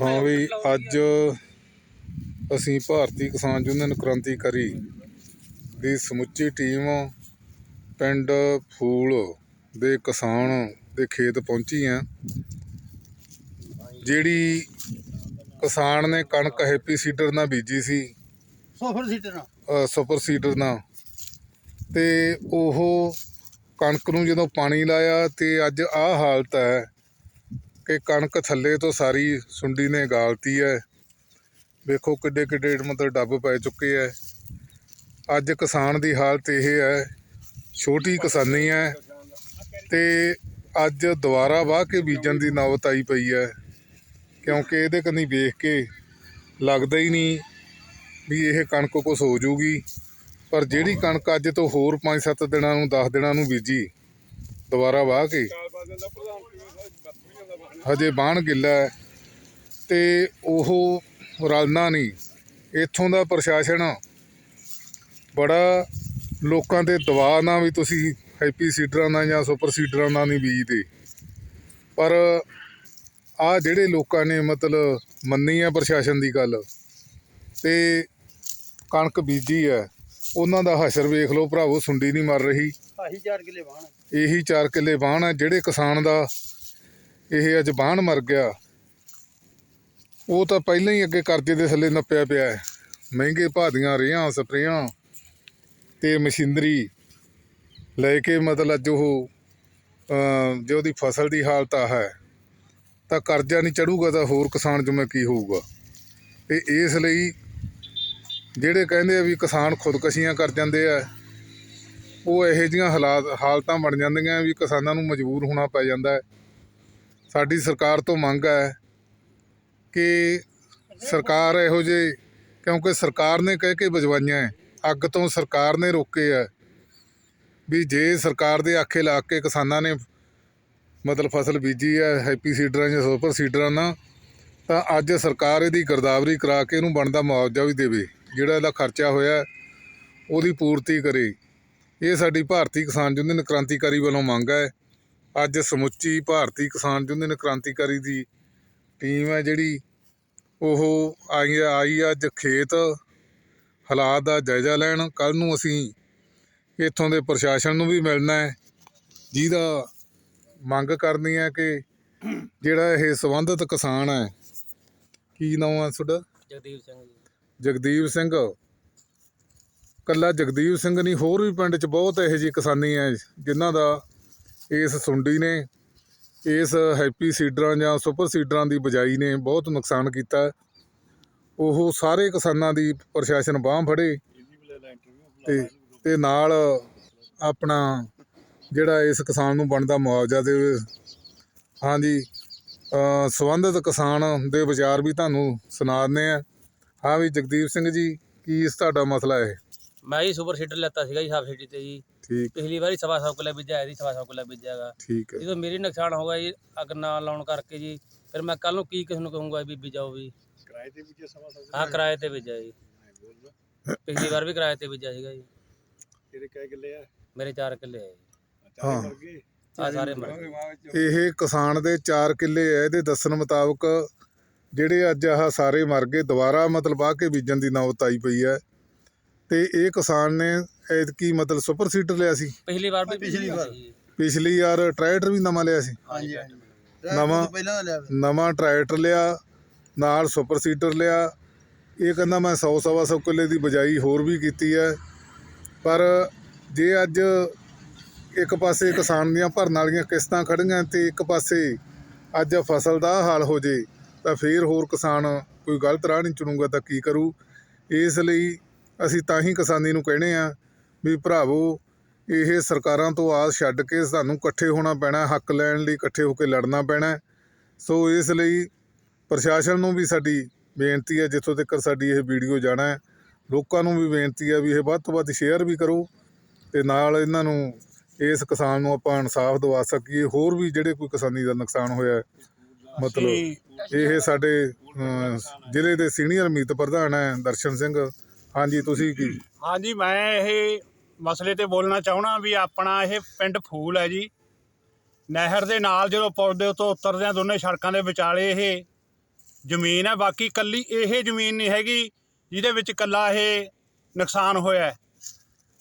ਹਾਂ ਵੀ ਅੱਜ ਅਸੀਂ ਭਾਰਤੀ ਕਿਸਾਨ ਯੂਨੀਅਨ ਕ੍ਰਾਂਤੀਕਾਰੀ ਦੀ ਸਮੁੱਚੀ ਟੀਮ ਪਿੰਡ ਫੂਲ ਦੇ ਕਿਸਾਨ ਦੇ ਖੇਤ ਪਹੁੰਚੀ ਆ। ਜਿਹੜੀ ਕਿਸਾਨ ਨੇ ਕਣਕ ਹੈਪੀ ਸੀਡਰ ਨਾਲ ਬੀਜੀ ਸੀ ਸੋਫਰ ਸੀਟਰ ਨਾਲ। ਸੁਪਰ ਸੀਡਰ ਨਾਲ। ਤੇ ਉਹ ਕਣਕ ਨੂੰ ਜਦੋਂ ਪਾਣੀ ਲਾਇਆ ਤੇ ਅੱਜ ਆਹ ਹਾਲਤ ਹੈ ਕਿ ਕਣਕ ਥੱਲੇ ਤੋਂ ਸਾਰੀ ਸੁੰਡੀ ਨੇ ਗਾਲਤੀ ਹੈ ਵੇਖੋ ਕਿੱਡੇ ਕਿੱਡੇ ਮਤਲਬ ਡੱਬ ਪੈ ਚੁੱਕੇ ਹੈ ਅੱਜ ਕਿਸਾਨ ਦੀ ਹਾਲਤ ਇਹ ਹੈ ਛੋਟੀ ਕਿਸਾਨੀ ਹੈ ਤੇ ਅੱਜ ਦੁਬਾਰਾ ਵਾਹ ਕੇ ਬੀਜਣ ਦੀ ਨੌਬਤ ਆਈ ਪਈ ਹੈ ਕਿਉਂਕਿ ਇਹਦੇ ਕੰਨੀ ਵੇਖ ਕੇ ਲੱਗਦਾ ਹੀ ਨਹੀਂ ਵੀ ਇਹ ਕਣਕ ਕੁਛ ਹੋ ਜੂਗੀ। ਪਰ ਜਿਹੜੀ ਕਣਕ ਅੱਜ ਤੋਂ ਹੋਰ 5-7 ਦਿਨਾਂ ਨੂੰ 10 ਦਿਨਾਂ ਨੂੰ ਬੀਜੀ, ਦੁਬਾਰਾ ਵਾਹ ਕੇ। ਹਜੇ ਬਾਣ ਗਿੱਲਾ ਹੈ ਤੇ ਉਹ ਰਲਣਾ ਨਹੀਂ। ਇੱਥੋਂ ਦਾ ਪ੍ਰਸ਼ਾਸਨ ਬੜਾ ਲੋਕਾਂ ਦੇ ਦਬਾਅ ਨਾਲ ਵੀ ਤੁਸੀਂ ਹੈਪੀ ਸੀਡਰਾਂ ਨਾਲ ਜਾਂ ਸੁਪਰ ਸੀਡਰਾਂ ਨਾਲ ਨਹੀਂ ਬੀਜਦੇ। ਪਰ ਆ ਜਿਹੜੇ ਲੋਕਾਂ ਨੇ ਮਤਲਬ ਮੰਨੀ ਹੈ ਪ੍ਰਸ਼ਾਸਨ ਦੀ ਗੱਲ ਤੇ ਕਣਕ ਬੀਜੀ ਹੈ ਉਹਨਾਂ ਦਾ ਹਸ਼ਰ ਵੇਖ ਲਓ ਭਰਾਵੋ ਸੁੰਡੀ ਨਹੀਂ ਮਰ ਰਹੀ। ਆਹੀ 4 ਕਿਲੇ ਬਾਣ ਇਹੀ 4 ਕਿੱਲੇ ਬਾਣ ਹੈ ਜਿਹੜੇ ਕਿਸਾਨ ਦਾ ਇਹ ਅੱਜ ਬਾਣ ਮਰ ਗਿਆ। ਉਹ ਤਾਂ ਪਹਿਲਾਂ ਹੀ ਅੱਗੇ ਕਰਜ਼ੇ ਦੇ ਥੱਲੇ ਨੱਪਿਆ ਪਿਆ ਹੈ। ਮਹਿੰਗੇ ਭਾਅ ਦੀਆਂ ਰੇਹਾਂ, ਸਪਰੇਆਂ ਤੇ ਮਸ਼ੀਨਰੀ ਲੈ ਕੇ ਮਤਲਬ ਅੱਜ ਉਹ ਜੇ ਉਹਦੀ ਫਸਲ ਦੀ ਹਾਲਤ ਆ ਹੈ, ਤਾਂ ਕਰਜ਼ਾ ਨਹੀਂ ਚੜੂਗਾ ਤਾਂ ਹੋਰ ਕਿਸਾਨ ਜਿਵੇਂ ਕੀ ਹੋਊਗਾ। ਤੇ ਇਸ ਲਈ ਜਿਹੜੇ ਕਹਿੰਦੇ ਆ ਵੀ ਕਿਸਾਨ ਖੁਦਕਸ਼ੀਆਂ ਕਰ ਜਾਂਦੇ ਆ, ਉਹ ਇਹੋ ਜਿਹੀਆਂ ਹਾਲਾਤ, ਹਾਲਤਾਂ ਬਣ ਜਾਂਦੀਆਂ ਵੀ ਕਿਸਾਨਾਂ ਨੂੰ ਮਜਬੂਰ ਹੋਣਾ ਪੈ ਜਾਂਦਾ ਹੈ। ਸਾਡੀ ਸਰਕਾਰ ਤੋਂ ਮੰਗ ਹੈ ਕਿ ਸਰਕਾਰ ਇਹੋ ਜਿਹੇ ਕਿਉਂਕਿ ਸਰਕਾਰ ਨੇ ਕਹਿ ਕੇ ਬਜਵਾਈਆਂ ਹੈ, ਅੱਗ ਤੋਂ ਸਰਕਾਰ ਨੇ ਰੋਕੇ ਹੈ ਵੀ ਜੇ ਸਰਕਾਰ ਦੇ ਆਖੇ ਲਾ ਕੇ ਕਿਸਾਨਾਂ ਨੇ ਮਤਲਬ ਫਸਲ ਬੀਜੀ ਹੈ ਹੈਪੀ ਸੀਡਰਾਂ ਜਾਂ ਸੁਪਰ ਸੀਡਰਾਂ ਨਾਲ ਤਾਂ ਅੱਜ ਸਰਕਾਰ ਇਹਦੀ ਗਰਦਾਵਰੀ ਕਰਾ ਕੇ ਇਹਨੂੰ ਬਣਦਾ ਮੁਆਵਜ਼ਾ ਵੀ ਦੇਵੇ ਜਿਹੜਾ ਇਹਦਾ ਖਰਚਾ ਹੋਇਆ ਉਹਦੀ ਪੂਰਤੀ ਕਰੇ। ਇਹ ਸਾਡੀ ਭਾਰਤੀ ਕਿਸਾਨ ਯੂਨੀਅਨ ਕ੍ਰਾਂਤੀਕਾਰੀ ਵੱਲੋਂ ਮੰਗ ਹੈ ਅੱਜ ਸਮੁੱਚੀ ਭਾਰਤੀ ਕਿਸਾਨ ਯੂਨੀਅਨ ਕ੍ਰਾਂਤੀਕਾਰੀ ਦੀ ਟੀਮ ਹੈ ਜਿਹੜੀ ਉਹ ਆਈ ਆਈ ਅੱਜ ਖੇਤ ਹਾਲਾਤ ਦਾ ਜਾਇਜ਼ਾ ਲੈਣ। ਕੱਲ ਨੂੰ ਅਸੀਂ ਇੱਥੋਂ ਦੇ ਪ੍ਰਸ਼ਾਸਨ ਨੂੰ ਵੀ ਮਿਲਣਾ ਹੈ। ਜਿਹਦਾ ਮੰਗ ਕਰਨੀ ਹੈ ਕਿ ਜਿਹੜਾ ਇਹ ਸੰਬੰਧਿਤ ਕਿਸਾਨ ਹੈ ਕੀ ਨਾਮ ਹੈ ਤੁਹਾਡਾ? ਜਗਦੀਪ ਸਿੰਘ ਜੀ। ਜਗਦੀਪ ਸਿੰਘ। ਕੱਲਾ ਜਗਦੀਪ ਸਿੰਘ ਨਹੀਂ ਹੋਰ ਵੀ ਪਿੰਡ 'ਚ ਬਹੁਤ ਇਹੋ ਜਿਹੀ ਕਿਸਾਨੀ ਹੈ ਜਿਨ੍ਹਾਂ ਦਾ ਇਸ ਸੁੰਡੀ ਨੇ ਇਸ ਹੈਪੀ ਸੀਡਰਾਂ ਜਾਂ ਸੁਪਰ ਸੀਡਰਾਂ ਦੀ ਬਜਾਈ ਨੇ ਬਹੁਤ ਨੁਕਸਾਨ ਕੀਤਾ। ਉਹ ਸਾਰੇ ਕਿਸਾਨਾਂ ਦੀ ਪ੍ਰਸ਼ਾਸਨ ਬਾਂਹ ਫੜੇ ਤੇ ਤੇ ਨਾਲ ਆਪਣਾ ਜਿਹੜਾ ਇਸ ਕਿਸਾਨ ਨੂੰ ਬਣਦਾ ਮੁਆਵਜ਼ਾ ਦੇ ਹਾਂਜੀ ਅ, ਸੰਬੰਧਿਤ ਕਿਸਾਨ ਦੇ ਵਿਚਾਰ ਵੀ ਤੁਹਾਨੂੰ ਸੁਣਾ ਦਿੰਦੇ ਆ ਹਾਂ ਵੀ ਜਗਦੀਪ ਸਿੰਘ ਜੀ ਕੀ ਇਸ ਤੁਹਾਡਾ ਮਸਲਾ ਹੈ? ਮੈਂ ਹੀ ਸੁਪਰ ਸੀਡਰ ਲੈਤਾ ਸੀਗਾ ਜੀ ਸਬਸਿਡੀ ਤੇ ਜੀ। ਠੀਕ। ਪਿਛਲੀ ਵਾਰੀ ਸਵਾ ਸੌ ਕਿੱਲੇ ਬੀਜਿਆ ਇਹਦੀ ਸਵਾ ਸੌ ਕਿੱਲੇ ਬੀਜਿਆਗਾ ਠੀਕ ਹੈ। ਜਦੋਂ ਮੇਰੀ ਨੁਕਸਾਨ ਹੋ ਗਿਆ ਜੀ ਅੱਗ ਨਾ ਲਾਉਣ ਕਰਕੇ ਜੀ ਫਿਰ ਮੈਂ ਕੱਲ ਨੂੰ ਕੀ ਕਿਸ ਨੂੰ ਕਹੂੰਗਾ ਵੀ ਬੀਜਾਓ ਵੀ। ਕਿਰਾਏ ਤੇ ਵੀ ਸਵਾ ਸੌ ਹਾਂ ਕਿਰਾਏ ਤੇ ਬੀਜਿਆ ਜੀ। ਪਿਛਲੀ ਵਾਰ ਵੀ ਕਿਰਾਏ ਤੇ ਬੀਜਿਆ ਸੀਗਾ ਜੀ। ਤੇਰੇ ਕਹਿ ਕਿਲੇ ਆ? ਮੇਰੇ 4 ਕਿੱਲੇ ਆ ਜੀ। ਹਾਂ। ਗਏ? ਆ ਸਾਰੇ ਮਰ ਗਏ। ਇਹ ਕਿਸਾਨ ਦੇ 4 ਕਿੱਲੇ ਐ ਇਹਦੇ ਦੱਸਣ ਮੁਤਾਬਕ ਜਿਹੜੇ ਅੱਜ ਆਹ ਸਾਰੇ ਮਰ ਗਏ ਦੁਬਾਰਾ ਮਤਲਬ ਆ ਕੇ ਬੀਜਣ ਦੀ ਨੌਬਤ ਆਈ ਪਈ ਹੈ। ਤੇ ਇਹ ਕਿਸਾਨ ਨੇ ਐਤਕੀ ਮਤਲਬ ਸੁਪਰ ਸੀਡਰ ਲਿਆ ਸੀ। ਪਿਛਲੀ ਵਾਰ ਵੀ ਪਿਛਲੀ ਵਾਰ। ਪਿਛਲੀ ਯਾਰ ਟਰੈਕਟਰ ਵੀ ਨਵਾਂ ਲਿਆ ਸੀ। ਹਾਂਜੀ ਨਵਾਂ- ਪਹਿਲਾਂ ਦਾ ਲਿਆ ਨਵਾਂ ਟਰੈਕਟਰ ਲਿਆ ਨਾਲ ਸੁਪਰ ਸੀਡਰ ਲਿਆ। ਇਹ ਕਹਿੰਦਾ ਮੈਂ 100 ਸਵਾ ਸੌ ਕਿੱਲੇ ਦੀ ਬਜਾਈ ਹੋਰ ਵੀ ਕੀਤੀ ਹੈ। ਪਰ ਜੇ ਅੱਜ ਇੱਕ ਪਾਸੇ ਕਿਸਾਨ ਦੀਆਂ ਭਰਨ ਵਾਲੀਆਂ ਕਿਸ਼ਤਾਂ ਖੜੀਆਂ ਤੇ ਇੱਕ ਪਾਸੇ ਅੱਜ ਫਸਲ ਦਾ ਹਾਲ ਹੋ ਜੇ ਤਾਂ ਫੇਰ ਹੋਰ ਕਿਸਾਨ ਕੋਈ ਗਲਤ ਰਾਹ ਨਹੀਂ ਚੁਣੂਗਾ ਤਾਂ ਕੀ ਕਰੂ? ਇਸ ਲਈ ਅਸੀਂ ਤਾਂ ਹੀ ਕਿਸਾਨੀ ਨੂੰ ਕਹਿੰਦੇ ਆ ਵੀ ਭਰਾਵੋ ਇਹ ਸਰਕਾਰਾਂ ਤੋਂ ਆਸ ਛੱਡ ਕੇ ਸਾਨੂੰ ਇਕੱਠੇ ਹੋਣਾ ਪੈਣਾ ਹੱਕ ਲੈਣ ਲਈ ਇਕੱਠੇ ਹੋ ਕੇ ਲੜਨਾ ਪੈਣਾ ਸੋ ਇਸ ਲਈ ਪ੍ਰਸ਼ਾਸਨ ਨੂੰ ਵੀ ਸਾਡੀ ਬੇਨਤੀ ਹੈ ਜਿੱਥੋਂ ਤੱਕ ਸਾਡੀ ਇਹ ਵੀਡੀਓ ਜਾਣਾ ਹੈ ਲੋਕਾਂ ਨੂੰ ਵੀ ਬੇਨਤੀ ਹੈ ਵੀ ਇਹ ਵੱਧ ਤੋਂ ਵੱਧ ਸ਼ੇਅਰ ਵੀ ਕਰੋ ਤੇ ਨਾਲ ਇਹਨਾਂ ਨੂੰ ਇਸ ਕਿਸਾਨ ਨੂੰ ਆਪਾਂ ਇਨਸਾਫ ਦਿਵਾ ਸਕੀਏ। ਹੋਰ ਵੀ ਜਿਹੜੇ ਕੋਈ ਕਿਸਾਨੀ ਦਾ ਨੁਕਸਾਨ ਹੋਇਆ ਹੈ, ਮਤਲਬ ਇਹ ਸਾਡੇ ਜ਼ਿਲ੍ਹੇ ਦੇ ਸੀਨੀਅਰ ਮੀਤ ਪ੍ਰਧਾਨ ਹੈ ਦਰਸ਼ਨ ਸਿੰਘ। ਹਾਂਜੀ ਤੁਸੀਂ ਕੀ? ਹਾਂਜੀ ਮੈਂ ਇਹ ਮਸਲੇ ਤੇ ਬੋਲਣਾ ਚਾਹਣਾ ਵੀ ਆਪਣਾ ਇਹ ਪਿੰਡ ਫੂਲ ਹੈ ਜੀ। ਨਹਿਰ ਦੇ ਨਾਲ ਜਦੋਂ ਪੁਲ ਦੇ ਉੱਤੋਂ ਉਤਰਦੇ ਆ ਦੋਨੇ ਸੜਕਾਂ ਦੇ ਵਿਚਾਲੇ ਇਹ ਜ਼ਮੀਨ ਹੈ। ਬਾਕੀ ਕੱਲੀ ਇਹ ਜ਼ਮੀਨ ਨਹੀਂ ਹੈਗੀ ਜਿਹਦੇ ਵਿੱਚ ਕੱਲਾ ਇਹ ਨੁਕਸਾਨ ਹੋਇਆ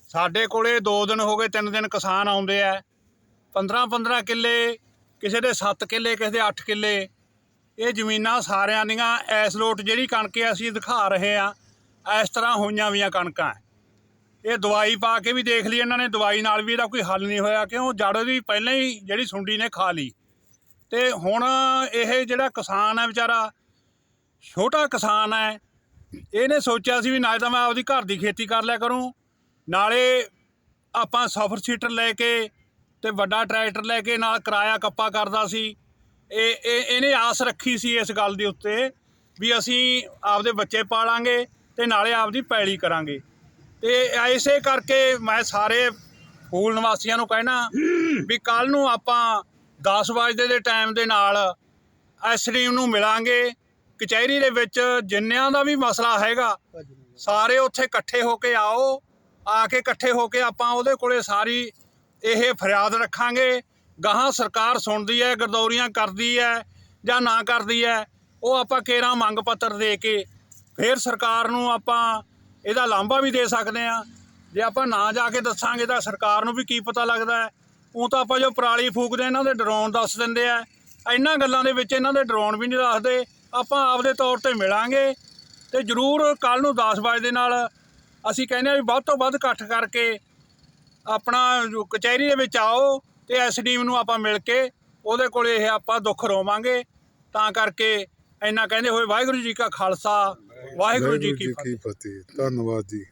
ਸਾਡੇ ਕੋਲੇ 2 ਦਿਨ ਹੋ ਗਏ 3 ਦਿਨ ਕਿਸਾਨ ਆਉਂਦੇ ਆ। 15 15 ਕਿੱਲੇ, ਕਿਸੇ ਦੇ 7 ਕਿੱਲੇ, ਕਿਸੇ ਦੇ 8 ਕਿੱਲੇ। ਇਹ ਜ਼ਮੀਨਾਂ ਸਾਰਿਆਂ ਦੀਆਂ ਐਸ ਲੋਟ ਜਿਹੜੀ ਕਣਕ ਅਸੀਂ ਦਿਖਾ ਰਹੇ ਆ ਇਸ ਤਰ੍ਹਾਂ ਹੋਈਆਂ ਵੀਆਂ ਕਣਕਾਂ। ਇਹ ਦਵਾਈ ਪਾ ਕੇ ਵੀ ਦੇਖ ਲਈ ਇਹਨਾਂ ਨੇ, ਦਵਾਈ ਨਾਲ ਵੀ ਇਹਦਾ ਕੋਈ ਹੱਲ ਨਹੀਂ ਹੋਇਆ, ਕਿਉਂ ਜੜ ਦੀ ਪਹਿਲਾਂ ਹੀ ਜਿਹੜੀ ਸੁੰਡੀ ਨੇ ਖਾ ਲਈ। ਤੇ ਹੁਣ ਇਹ ਜਿਹੜਾ ਕਿਸਾਨ ਹੈ ਵਿਚਾਰਾ, ਛੋਟਾ ਕਿਸਾਨ ਹੈ, ਇਹਨੇ ਸੋਚਿਆ ਸੀ ਵੀ ਨਾ ਤਾਂ ਮੈਂ ਆਪਦੀ ਘਰ ਦੀ ਖੇਤੀ ਕਰ ਲਿਆ ਕਰੂੰ, ਨਾਲੇ ਆਪਾਂ ਸਫਰ ਸੀਟਰ ਲੈ ਕੇ ਤੇ ਵੱਡਾ ਟਰੈਕਟਰ ਲੈ ਕੇ ਨਾਲ ਕਿਰਾਇਆ ਕੱਪਾ ਕਰਦਾ ਸੀ। ਇਹ ਇਹ, ਇਹਨੇ ਆਸ ਰੱਖੀ ਸੀ ਇਸ ਗੱਲ ਦੇ ਉੱਤੇ ਵੀ ਅਸੀਂ ਆਪਦੇ ਬੱਚੇ ਪਾਲਾਂਗੇ ਤੇ ਨਾਲੇ ਆਪਦੀ ਪੈਲੀ ਕਰਾਂਗੇ। ਤੇ ਐਸੇ ਕਰਕੇ ਮੈਂ ਸਾਰੇ ਫੂਲ ਨਿਵਾਸੀਆਂ ਨੂੰ ਕਹਿਣਾ ਵੀ ਕੱਲ ਨੂੰ ਆਪਾਂ 10 ਵਜੇ ਦੇ ਟਾਈਮ ਦੇ ਨਾਲ ਐਸਡੀਐਮ ਨੂੰ ਮਿਲਾਂਗੇ। ਕਚਹਿਰੀ ਦੇ ਵਿੱਚ ਜਿੰਨਿਆਂ ਦਾ ਵੀ ਮਸਲਾ ਹੈਗਾ, ਸਾਰੇ ਉੱਥੇ ਇਕੱਠੇ ਹੋ ਕੇ ਆਓ, ਆ ਕੇ ਇਕੱਠੇ ਹੋ ਕੇ ਆਪਾਂ ਉਹਦੇ ਕੋਲੇ ਸਾਰੀ ਇਹ ਫਰਿਆਦ ਰੱਖਾਂਗੇ। ਗਾਹਾਂ ਸਰਕਾਰ ਸੁਣਦੀ ਹੈ, ਗਰਦੌਰੀਆਂ ਕਰਦੀ ਹੈ ਜਾਂ ਨਾ ਕਰਦੀ ਹੈ, ਉਹ ਆਪਾਂ ਕੇਰਾ ਮੰਗ ਪੱਤਰ ਦੇ ਕੇ ਫਿਰ ਸਰਕਾਰ ਨੂੰ ਆਪਾਂ ਇਹਦਾ ਲਾਂਭਾ ਵੀ ਦੇ ਸਕਦੇ ਆ ਜੇ ਆਪਾਂ ਨਾ ਜਾ ਕੇ ਦੱਸਾਂਗੇ ਤਾਂ ਸਰਕਾਰ ਨੂੰ ਵੀ ਕੀ ਪਤਾ ਲੱਗਦਾ ਹੈ। ਉਹ ਤਾਂ ਆਪਾਂ ਜੋ ਪਰਾਲੀ ਫੂਕਦੇ ਇਹਨਾਂ ਦੇ ਡਰੋਨ ਦੱਸ ਦਿੰਦੇ ਆ। ਇਹਨਾਂ ਗੱਲਾਂ ਦੇ ਵਿੱਚ ਇਹਨਾਂ ਦੇ ਡਰੋਨ ਵੀ ਨਹੀਂ ਦੱਸਦੇ। ਆਪਾਂ ਆਪਦੇ ਤੌਰ ਤੇ ਮਿਲਾਂਗੇ ਤੇ ਜਰੂਰ ਕੱਲ ਨੂੰ 10 ਵਜੇ ਦੇ ਨਾਲ ਅਸੀਂ ਕਹਿੰਦੇ ਆ ਵੀ ਵੱਧ ਤੋਂ ਵੱਧ ਇਕੱਠ ਕਰਕੇ ਆਪਣਾ ਕਚਹਿਰੀ ਦੇ ਵਿੱਚ ਆਓ ਤੇ ਐਸਡੀਐਮ ਨੂੰ ਆਪਾਂ ਮਿਲ ਕੇ ਉਹਦੇ ਕੋਲ ਇਹ ਆਪਾਂ ਦੁੱਖ ਰੋਵਾਂਗੇ। ਤਾਂ ਕਰਕੇ ਇੰਨਾ ਕਹਿੰਦੇ ਹੋਏ ਵਾਹਿਗੁਰੂ ਜੀ ਕਾ ਖਾਲਸਾ ਵਾਹਿਗੁਰੂ ਜੀ ਕੀ ਫਤਿਹ। ਧੰਨਵਾਦ ਜੀ।